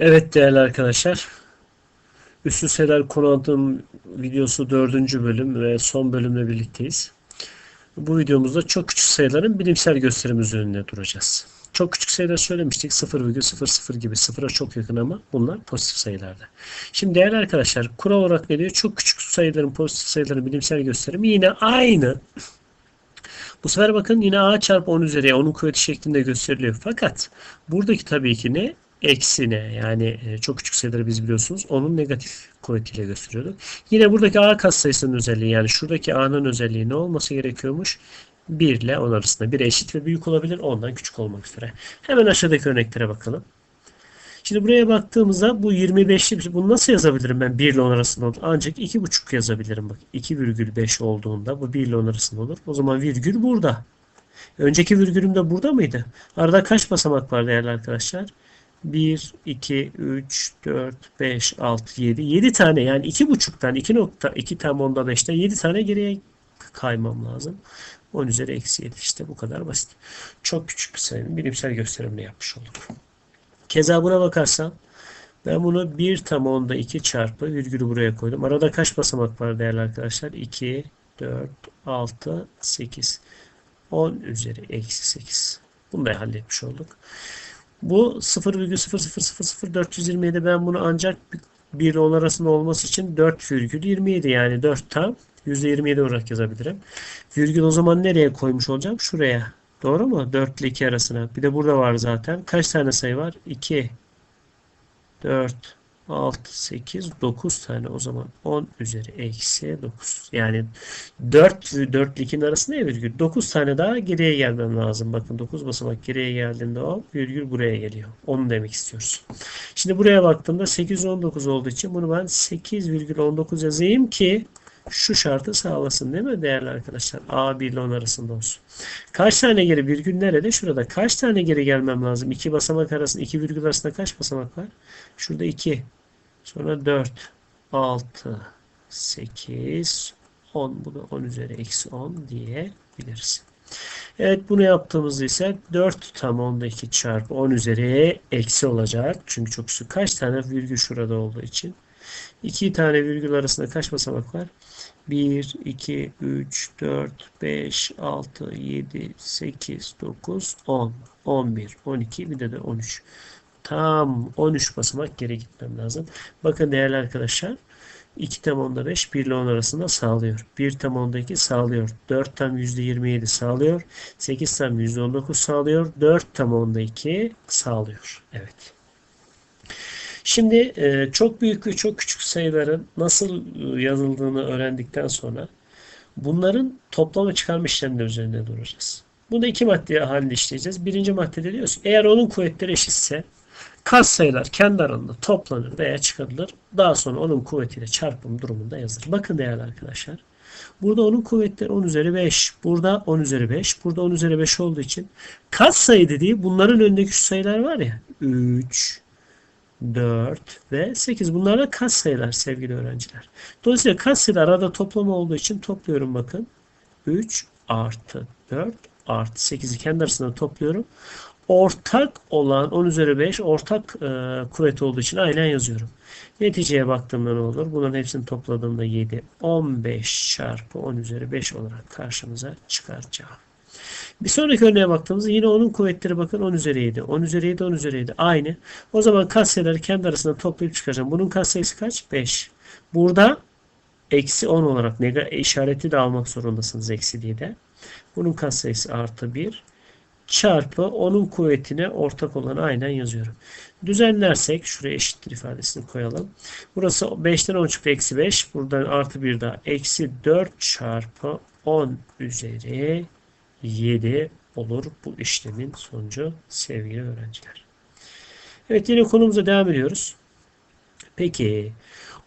Evet değerli arkadaşlar. Üstü sayılar konu videosu dördüncü bölüm ve son bölümle birlikteyiz. Bu videomuzda çok küçük sayıların bilimsel gösterim üzerinde duracağız. Çok küçük sayılar söylemiştik. 0,00 gibi sıfıra çok yakın ama bunlar pozitif sayılarda. Şimdi değerli arkadaşlar kural olarak ne diyor? Çok küçük sayıların pozitif sayıların bilimsel gösterimi yine aynı. Bu sefer bakın yine a çarpı 10 üzeri onun kuvveti şeklinde gösteriliyor. Fakat buradaki tabii ki ne? Eksine yani e, çok küçük sayıları biz biliyorsunuz onun negatif kuvvetiyle gösteriyorduk. Yine buradaki a katsayısının özelliği yani şuradaki a'nın özelliği ne olması gerekiyormuş? 1 ile 10 arasında. bir eşit ve büyük olabilir. Ondan küçük olmak üzere. Hemen aşağıdaki örneklere bakalım. Şimdi buraya baktığımızda bu 25'li bunu nasıl yazabilirim ben 1 ile 10 arasında olur. Ancak 2,5 yazabilirim bak. 2,5 olduğunda bu 1 ile 10 arasında olur. O zaman virgül burada. Önceki virgülüm de burada mıydı? Arada kaç basamak var değerli arkadaşlar? 1, 2, 3, 4, 5, 6, 7. 7 tane yani 2,5'tan 2 nokta 2 tam onda 5'ten 7 tane geriye kaymam lazım. 10 üzeri eksi 7 işte bu kadar basit. Çok küçük bir sayının bilimsel gösterimini yapmış olduk. Keza buna bakarsam ben bunu 1 tam onda 2 çarpı virgülü buraya koydum. Arada kaç basamak var değerli arkadaşlar? 2, 4, 6, 8. 10 üzeri eksi 8. Bunu da halletmiş olduk. Bu 0,0000427 ben bunu ancak 1 ile 10 arasında olması için 4,27 yani 4 tam %27 olarak yazabilirim. Virgül o zaman nereye koymuş olacağım? Şuraya. Doğru mu? 4 ile 2 arasına. Bir de burada var zaten. Kaç tane sayı var? 2, 4, 6, 8, 9 tane o zaman 10 üzeri eksi 9. Yani 4 4 ile 2'nin arasında ya virgül. 9 tane daha geriye gelmem lazım. Bakın 9 basamak geriye geldiğinde o virgül buraya geliyor. Onu demek istiyoruz. Şimdi buraya baktığımda 819 olduğu için bunu ben 8,19 yazayım ki şu şartı sağlasın değil mi değerli arkadaşlar? A 1 ile 10 arasında olsun. Kaç tane geri virgül nerede? Şurada. Kaç tane geri gelmem lazım? 2 basamak arasında, 2 virgül arasında kaç basamak var? Şurada 2. Sonra 4, 6, 8, 10. Bu da 10 üzeri eksi 10 diyebiliriz. Evet bunu yaptığımızda ise 4 tam 10'da 2 çarpı 10 üzeri eksi olacak. Çünkü çok üstü. Kaç tane virgül şurada olduğu için? 2 tane virgül arasında kaç basamak var? 1, 2, 3, 4, 5, 6, 7, 8, 9, 10, 11, 12 bir de de 13. Tam 13 basamak geri gitmem lazım. Bakın değerli arkadaşlar 2 tam onda 5, 1 ile 10 arasında sağlıyor. 1 tam onda 2 sağlıyor. 4 tam %27 sağlıyor. 8 tam %19 sağlıyor. 4 tam onda 2 sağlıyor. Evet. Şimdi e, çok büyük ve çok küçük sayıların nasıl e, yazıldığını öğrendikten sonra bunların toplama çıkarma işlemleri üzerinde duracağız. Bunu iki madde halinde işleyeceğiz. Birinci maddede diyoruz eğer onun kuvvetleri eşitse kas sayılar kendi arasında toplanır veya çıkarılır. Daha sonra onun kuvvetiyle çarpım durumunda yazılır. Bakın değerli arkadaşlar. Burada onun kuvvetleri 10 üzeri 5. Burada 10 üzeri 5. Burada 10 üzeri 5 olduğu için kas sayı dediği bunların önündeki şu sayılar var ya 3, 4 ve 8. Bunlar da kas sayılar sevgili öğrenciler. Dolayısıyla kas sayılar arada toplama olduğu için topluyorum bakın. 3 artı 4 artı 8'i kendi arasında topluyorum. Ortak olan 10 üzeri 5 ortak e, kuvvet olduğu için aynen yazıyorum. Neticeye baktığımda ne olur? Bunların hepsini topladığımda 7. 15 çarpı 10 üzeri 5 olarak karşımıza çıkaracağım. Bir sonraki örneğe baktığımızda yine onun kuvvetleri bakın 10 üzeri 7. 10 üzeri 7, 10 üzeri 7. Aynı. O zaman katsayıları kendi arasında toplayıp çıkaracağım. Bunun katsayısı kaç? 5. Burada eksi 10 olarak işareti de almak zorundasınız eksi diye de. Bunun katsayısı artı 1 çarpı onun kuvvetine ortak olan aynen yazıyorum. Düzenlersek şuraya eşittir ifadesini koyalım. Burası 5'ten 10 çıktı eksi 5. Buradan artı 1 daha eksi 4 çarpı 10 üzeri 7 olur bu işlemin sonucu sevgili öğrenciler. Evet yine konumuza devam ediyoruz. Peki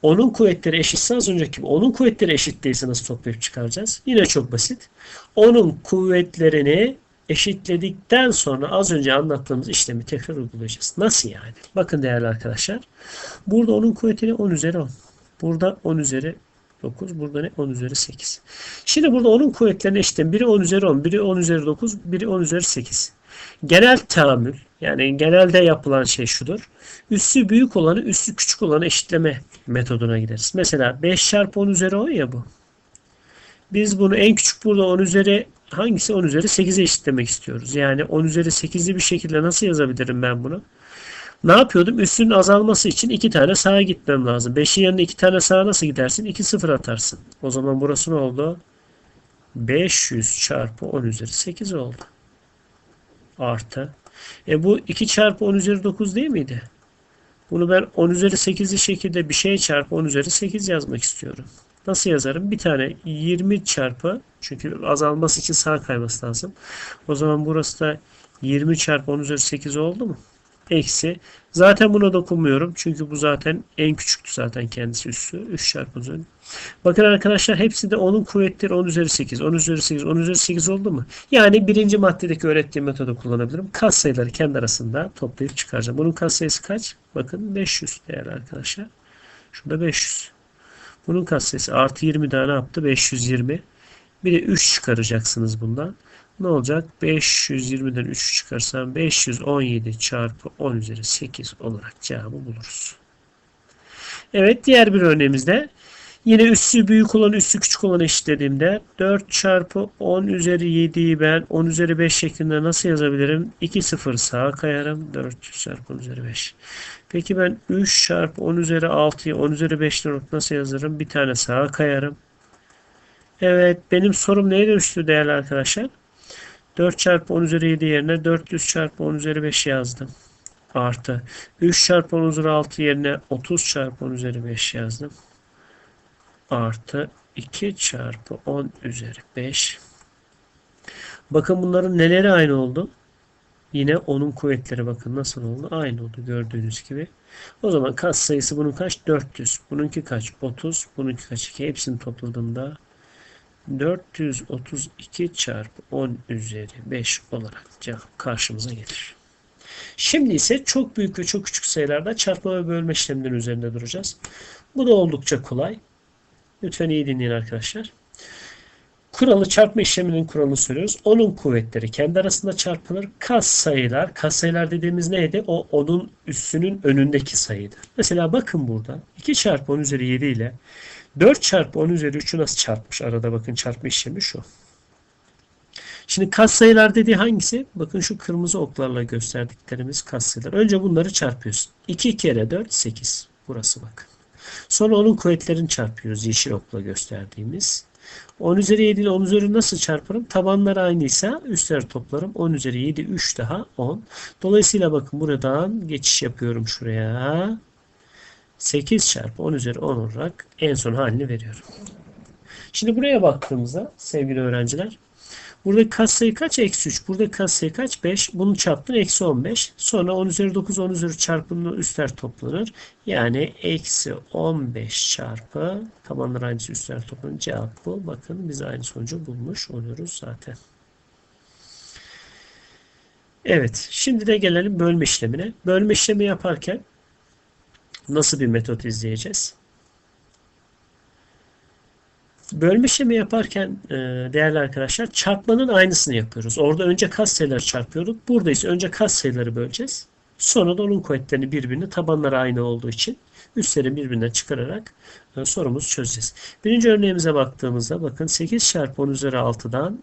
onun kuvvetleri eşitse az önceki onun kuvvetleri eşit değilse nasıl toplayıp çıkaracağız? Yine çok basit. Onun kuvvetlerini eşitledikten sonra az önce anlattığımız işlemi tekrar uygulayacağız. Nasıl yani? Bakın değerli arkadaşlar. Burada onun kuvvetini 10 üzeri 10. Burada 10 üzeri 9. Burada ne? 10 üzeri 8. Şimdi burada onun kuvvetlerini eşitledim. Biri 10 üzeri 10, biri 10 üzeri 9, biri 10 üzeri 8. Genel tahammül yani genelde yapılan şey şudur. Üssü büyük olanı üssü küçük olanı eşitleme metoduna gideriz. Mesela 5 çarpı 10 üzeri 10 ya bu. Biz bunu en küçük burada 10 üzeri hangisi 10 üzeri 8'e eşitlemek istiyoruz. Yani 10 üzeri 8'li bir şekilde nasıl yazabilirim ben bunu? Ne yapıyordum? Üssünün azalması için iki tane sağa gitmem lazım. 5'in yanına iki tane sağa nasıl gidersin? 2 sıfır atarsın. O zaman burası ne oldu? 500 çarpı 10 üzeri 8 oldu. Artı. E bu 2 çarpı 10 üzeri 9 değil miydi? Bunu ben 10 üzeri 8'li şekilde bir şey çarpı 10 üzeri 8 yazmak istiyorum. Nasıl yazarım? Bir tane 20 çarpı çünkü azalması için sağ kayması lazım. O zaman burası da 20 çarpı 10 üzeri 8 oldu mu? Eksi. Zaten buna dokunmuyorum. Çünkü bu zaten en küçüktü zaten kendisi üssü. 3 çarpı 10 Bakın arkadaşlar hepsi de 10'un kuvvetleri 10 üzeri 8. 10 üzeri 8. 10 üzeri 8 oldu mu? Yani birinci maddedeki öğrettiğim metodu kullanabilirim. Kas sayıları kendi arasında toplayıp çıkaracağım. Bunun kas sayısı kaç? Bakın 500 değerli arkadaşlar. Şurada 500. Bunun katsayısı artı 20 daha ne yaptı? 520. Bir de 3 çıkaracaksınız bundan. Ne olacak? 520'den 3 çıkarsam 517 çarpı 10 üzeri 8 olarak cevabı buluruz. Evet diğer bir örneğimizde yine üssü büyük olan üssü küçük olan eşitlediğimde 4 çarpı 10 üzeri 7'yi ben 10 üzeri 5 şeklinde nasıl yazabilirim? 2 sıfır sağa kayarım. 400 çarpı 10 üzeri 5. Peki ben 3 çarpı 10 üzeri 6'yı 10 üzeri 5'ten nasıl yazarım? Bir tane sağa kayarım. Evet benim sorum neye dönüştü değerli arkadaşlar? 4 çarpı 10 üzeri 7 yerine 400 çarpı 10 üzeri 5 yazdım. Artı 3 çarpı 10 üzeri 6 yerine 30 çarpı 10 üzeri 5 yazdım. Artı 2 çarpı 10 üzeri 5. Bakın bunların neleri aynı oldu? Yine onun kuvvetleri bakın nasıl oldu? Aynı oldu gördüğünüz gibi. O zaman kas sayısı bunun kaç? 400. Bununki kaç? 30. Bununki kaç? 2. Hepsini topladığımda 432 çarpı 10 üzeri 5 olarak cevap karşımıza gelir. Şimdi ise çok büyük ve çok küçük sayılarda çarpma ve bölme işlemleri üzerinde duracağız. Bu da oldukça kolay. Lütfen iyi dinleyin arkadaşlar. Kuralı çarpma işleminin kuralını söylüyoruz. Onun kuvvetleri kendi arasında çarpılır. Kas sayılar, kas sayılar dediğimiz neydi? O onun üssünün önündeki sayıydı. Mesela bakın burada 2 çarpı 10 üzeri 7 ile 4 çarpı 10 üzeri 3'ü nasıl çarpmış? Arada bakın çarpma işlemi şu. Şimdi kas sayılar dediği hangisi? Bakın şu kırmızı oklarla gösterdiklerimiz kas sayılar. Önce bunları çarpıyorsun. 2 kere 4 8. Burası bakın. Sonra onun kuvvetlerini çarpıyoruz yeşil okla gösterdiğimiz. 10 üzeri 7 ile 10 üzeri nasıl çarparım? Tabanlar aynıysa üstler toplarım. 10 üzeri 7 3 daha 10. Dolayısıyla bakın buradan geçiş yapıyorum şuraya. 8 çarpı 10 üzeri 10 olarak en son halini veriyorum. Şimdi buraya baktığımızda sevgili öğrenciler Burada katsayı kaç? Eksi 3. Burada katsayı kaç? 5. Bunu çarptın. Eksi 15. Sonra 10 üzeri 9, 10 üzeri çarpımlı üstler toplanır. Yani eksi 15 çarpı tabanlar aynısı üstler toplanır. Cevap bu. Bakın biz aynı sonucu bulmuş oluyoruz zaten. Evet. Şimdi de gelelim bölme işlemine. Bölme işlemi yaparken nasıl bir metot izleyeceğiz? Bölme işlemi yaparken e, değerli arkadaşlar çarpmanın aynısını yapıyoruz. Orada önce kas sayıları çarpıyorduk. Burada ise önce kas sayıları böleceğiz. Sonra da onun kuvvetlerini birbirine tabanları aynı olduğu için üstleri birbirinden çıkararak e, sorumuzu çözeceğiz. Birinci örneğimize baktığımızda bakın 8 çarpı 10 üzeri 6'dan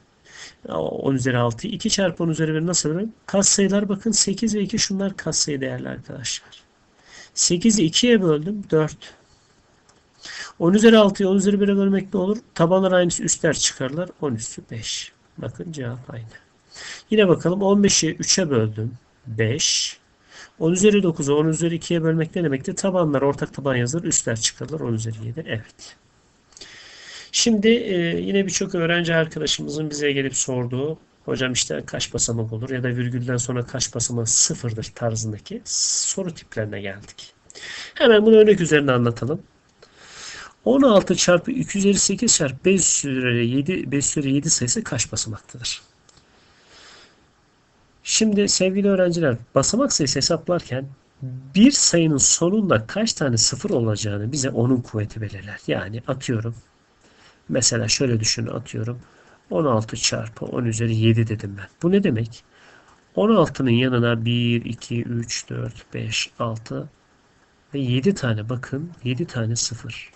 10 üzeri 6'yı 2 çarpı 10 üzeri 1 nasıl verir? Kas sayılar bakın 8 ve 2 şunlar kas sayı değerli arkadaşlar. 8'i 2'ye böldüm 4. 10 üzeri 6'yı 10 üzeri 1'e bölmek ne olur? Tabanlar aynısı üstler çıkarlar. 10 üstü 5. Bakın cevap aynı. Yine bakalım 15'i 3'e böldüm. 5. 10 üzeri 9'u 10 üzeri 2'ye bölmek ne demekti? Tabanlar ortak taban yazılır. Üstler çıkarılır. 10 üzeri 7. Evet. Şimdi e, yine birçok öğrenci arkadaşımızın bize gelip sorduğu hocam işte kaç basamak olur ya da virgülden sonra kaç basamak sıfırdır tarzındaki soru tiplerine geldik. Hemen bunu örnek üzerinde anlatalım. 16 çarpı 258 çarpı 5 üzeri 7, 5 üzeri 7 sayısı kaç basamaktadır? Şimdi sevgili öğrenciler basamak sayısı hesaplarken bir sayının sonunda kaç tane sıfır olacağını bize onun kuvveti belirler. Yani atıyorum. Mesela şöyle düşünün atıyorum. 16 çarpı 10 üzeri 7 dedim ben. Bu ne demek? 16'nın yanına 1, 2, 3, 4, 5, 6 ve 7 tane bakın 7 tane 0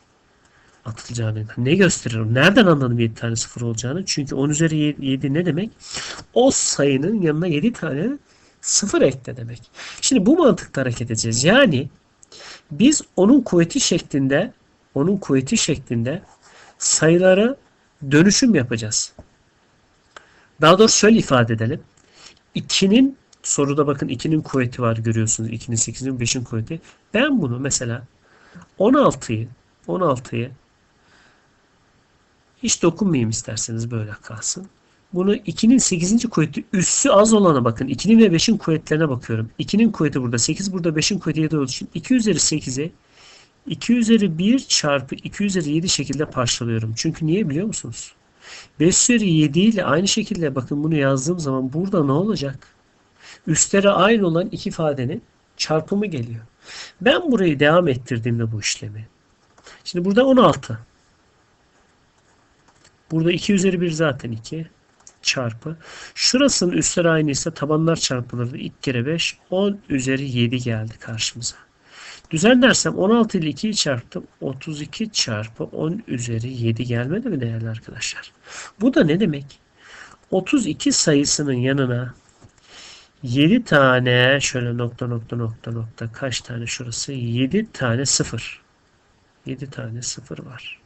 atılacağını ne gösterir? Nereden anladım 7 tane 0 olacağını? Çünkü 10 üzeri 7 ne demek? O sayının yanına 7 tane 0 ekle demek. Şimdi bu mantıkta hareket edeceğiz. Yani biz onun kuvveti şeklinde onun kuvveti şeklinde sayıları dönüşüm yapacağız. Daha doğrusu şöyle ifade edelim. 2'nin soruda bakın 2'nin kuvveti var görüyorsunuz. 2'nin 8'in 5'in kuvveti. Ben bunu mesela 16'yı 16'yı hiç dokunmayayım isterseniz böyle kalsın. Bunu 2'nin 8. kuvveti üssü az olana bakın. 2'nin ve 5'in kuvvetlerine bakıyorum. 2'nin kuvveti burada 8 burada 5'in kuvveti 7 olduğu için 2 üzeri 8'i 2 üzeri 1 çarpı 2 üzeri 7 şekilde parçalıyorum. Çünkü niye biliyor musunuz? 5 üzeri 7 ile aynı şekilde bakın bunu yazdığım zaman burada ne olacak? Üstlere aynı olan iki ifadenin çarpımı geliyor. Ben burayı devam ettirdiğimde bu işlemi. Şimdi burada 16. Burada 2 üzeri 1 zaten 2 çarpı. Şurasının üstleri aynıysa tabanlar çarpılırdı. İlk kere 5 10 üzeri 7 geldi karşımıza. Düzenlersem 16 ile 2'yi çarptım. 32 çarpı 10 üzeri 7 gelmedi mi değerli arkadaşlar? Bu da ne demek? 32 sayısının yanına 7 tane şöyle nokta nokta nokta nokta kaç tane şurası? 7 tane 0. 7 tane 0 var.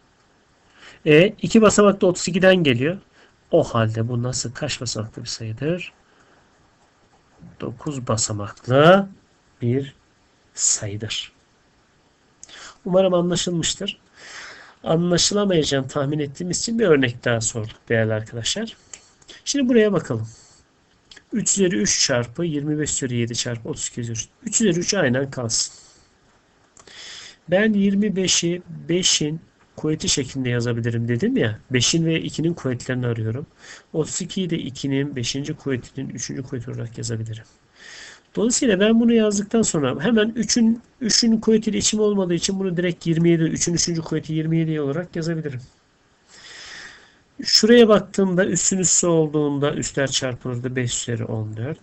E 2 basamakta 32'den geliyor. O halde bu nasıl kaç basamaklı bir sayıdır? 9 basamaklı bir sayıdır. Umarım anlaşılmıştır. Anlaşılamayacağını tahmin ettiğimiz için bir örnek daha sorduk değerli arkadaşlar. Şimdi buraya bakalım. 3 üzeri 3 çarpı 25 üzeri 7 çarpı 32 üzeri 3. 3 üzeri 3 aynen kalsın. Ben 25'i 5'in kuvveti şeklinde yazabilirim dedim ya. 5'in ve 2'nin kuvvetlerini arıyorum. 32'yi de 2'nin 5. kuvvetinin 3. kuvveti olarak yazabilirim. Dolayısıyla ben bunu yazdıktan sonra hemen 3'ün 3'ün kuvvetiyle içim olmadığı için bunu direkt 27, 3'ün 3. kuvveti 27 olarak yazabilirim. Şuraya baktığımda üstün üssü olduğunda üstler çarpılırdı 5 üzeri 14.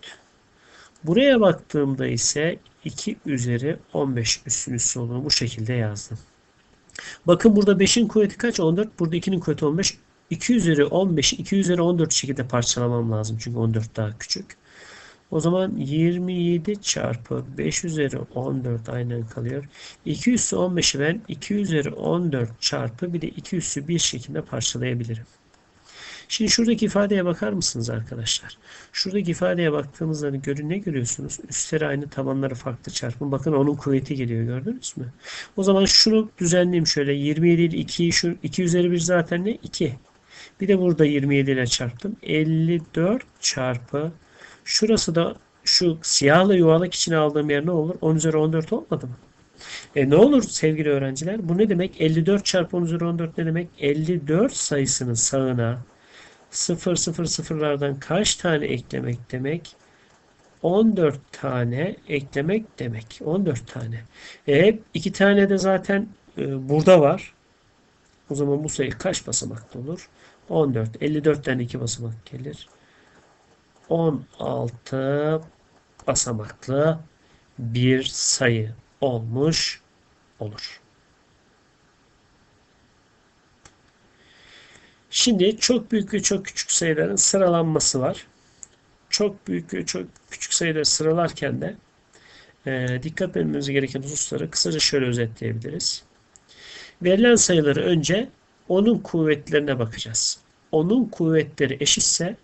Buraya baktığımda ise 2 üzeri 15 üstün üssü olduğunu bu şekilde yazdım. Bakın burada 5'in kuvveti kaç? 14. Burada 2'nin kuvveti 15. 2 üzeri 15'i 2 üzeri 14 şekilde parçalamam lazım. Çünkü 14 daha küçük. O zaman 27 çarpı 5 üzeri 14 aynen kalıyor. 2 üssü 15'i ben 2 üzeri 14 çarpı bir de 2 üssü 1 şekilde parçalayabilirim. Şimdi şuradaki ifadeye bakar mısınız arkadaşlar? Şuradaki ifadeye baktığımızda görün ne görüyorsunuz? Üstleri aynı tabanları farklı çarpın. Bakın onun kuvveti geliyor gördünüz mü? O zaman şunu düzenleyeyim şöyle. 27 ile 2'yi şu 2 üzeri 1 zaten ne? 2. Bir de burada 27 ile çarptım. 54 çarpı şurası da şu siyahla yuvarlak içine aldığım yer ne olur? 10 üzeri 14 olmadı mı? E ne olur sevgili öğrenciler? Bu ne demek? 54 çarpı 10 üzeri 14 ne demek? 54 sayısının sağına 0 0 sıfırlardan kaç tane eklemek demek? 14 tane eklemek demek. 14 tane. E iki tane de zaten e, burada var. O zaman bu sayı kaç basamakta olur? 14. 54'ten 2 basamak gelir. 16 basamaklı bir sayı olmuş olur. Şimdi çok büyük ve çok küçük sayıların sıralanması var. Çok büyük ve çok küçük sayıları sıralarken de e, dikkat etmemiz gereken hususları kısaca şöyle özetleyebiliriz. Verilen sayıları önce onun kuvvetlerine bakacağız. Onun kuvvetleri eşitse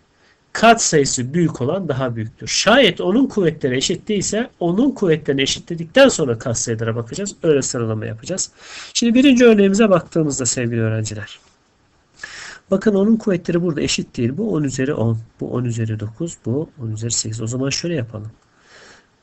kat sayısı büyük olan daha büyüktür. Şayet onun kuvvetleri eşit değilse onun kuvvetlerini eşitledikten sonra kat sayılara bakacağız. Öyle sıralama yapacağız. Şimdi birinci örneğimize baktığımızda sevgili öğrenciler. Bakın onun kuvvetleri burada eşit değil. Bu 10 üzeri 10. Bu 10 üzeri 9. Bu 10 üzeri 8. O zaman şöyle yapalım.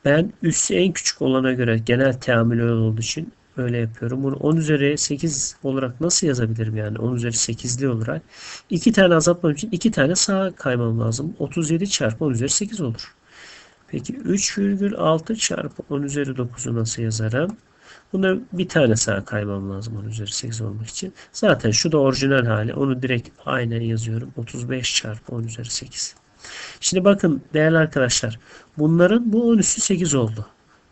Ben üssü en küçük olana göre genel teamül olduğu için öyle yapıyorum. Bunu 10 üzeri 8 olarak nasıl yazabilirim yani? 10 üzeri 8'li olarak. 2 tane azaltmam için 2 tane sağa kaymam lazım. 37 çarpı 10 üzeri 8 olur. Peki 3,6 çarpı 10 üzeri 9'u nasıl yazarım? Bunda bir tane sağa kaymam lazım 10 üzeri 8 olmak için. Zaten şu da orijinal hali. Onu direkt aynen yazıyorum. 35 çarpı 10 üzeri 8. Şimdi bakın değerli arkadaşlar. Bunların bu 10 üssü 8 oldu.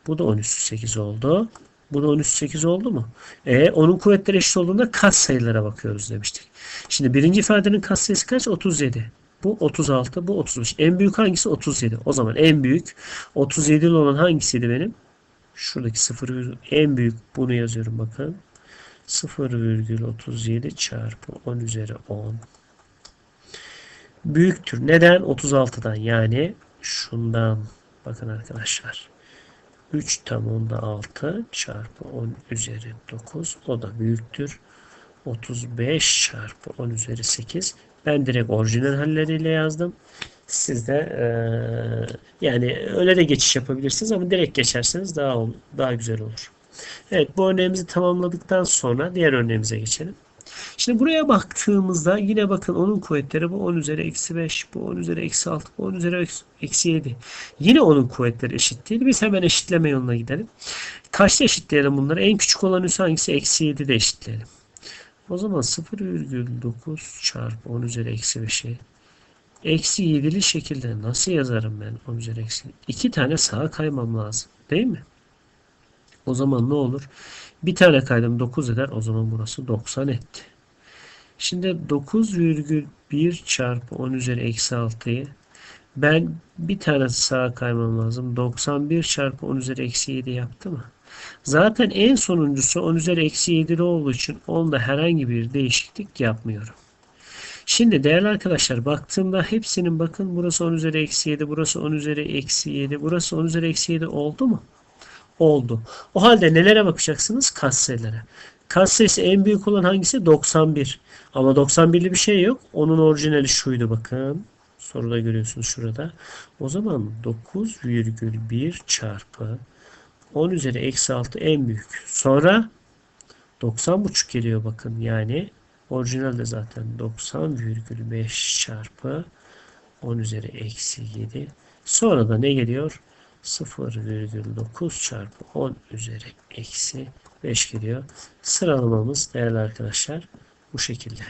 Bu da 10 üssü 8 oldu. Bu da 10 üssü 8 oldu mu? E, onun kuvvetleri eşit olduğunda kat sayılara bakıyoruz demiştik. Şimdi birinci ifadenin kat sayısı kaç? 37. Bu 36, bu 35. En büyük hangisi? 37. O zaman en büyük 37 olan hangisiydi benim? Şuradaki 0, en büyük bunu yazıyorum bakın. 0,37 çarpı 10 üzeri 10 büyüktür. Neden? 36'dan yani şundan bakın arkadaşlar. 3 tam onda 6 çarpı 10 üzeri 9 o da büyüktür. 35 çarpı 10 üzeri 8 ben direkt orijinal halleriyle yazdım. Siz de eee, yani öyle de geçiş yapabilirsiniz ama direkt geçerseniz daha daha güzel olur. Evet bu örneğimizi tamamladıktan sonra diğer örneğimize geçelim. Şimdi buraya baktığımızda yine bakın onun kuvvetleri bu 10 üzeri eksi 5, bu 10 üzeri eksi 6, bu 10 üzeri eksi- eksi 7. Yine onun kuvvetleri eşit değil. Biz hemen eşitleme yoluna gidelim. Kaçta eşitleyelim bunları? En küçük olan üssü hangisi? Eksi 7 de eşitleyelim. O zaman 0,9 çarpı 10 üzeri eksi 5'i eksi 7'li şekilde nasıl yazarım ben 10 üzeri eksi? İki tane sağa kaymam lazım. Değil mi? O zaman ne olur? Bir tane kaydım 9 eder. O zaman burası 90 etti. Şimdi 9,1 çarpı 10 üzeri eksi 6'yı ben bir tane sağa kaymam lazım. 91 çarpı 10 üzeri eksi 7 yaptı mı? Zaten en sonuncusu 10 üzeri eksi 7'li olduğu için onda herhangi bir değişiklik yapmıyorum. Şimdi değerli arkadaşlar baktığımda hepsinin bakın burası 10 üzeri eksi 7, burası 10 üzeri eksi 7, burası 10 üzeri eksi 7 oldu mu? Oldu. O halde nelere bakacaksınız? Katsayılara. Katsayısı en büyük olan hangisi? 91. Ama 91'li bir şey yok. Onun orijinali şuydu bakın. Soruda görüyorsunuz şurada. O zaman 9,1 çarpı 10 üzeri eksi 6 en büyük. Sonra 90,5 geliyor bakın. Yani orijinalde zaten 90,5 çarpı 10 üzeri eksi 7. Sonra da ne geliyor? 0,9 çarpı 10 üzeri eksi 5 geliyor. Sıralamamız değerli arkadaşlar bu şekilde.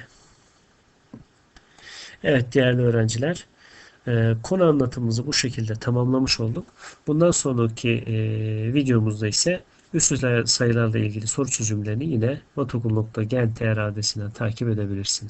Evet değerli öğrenciler e, konu anlatımımızı bu şekilde tamamlamış olduk. Bundan sonraki e, videomuzda ise üslü sayılarla ilgili soru çözümlerini yine matokul.gen.tr adresinden takip edebilirsiniz.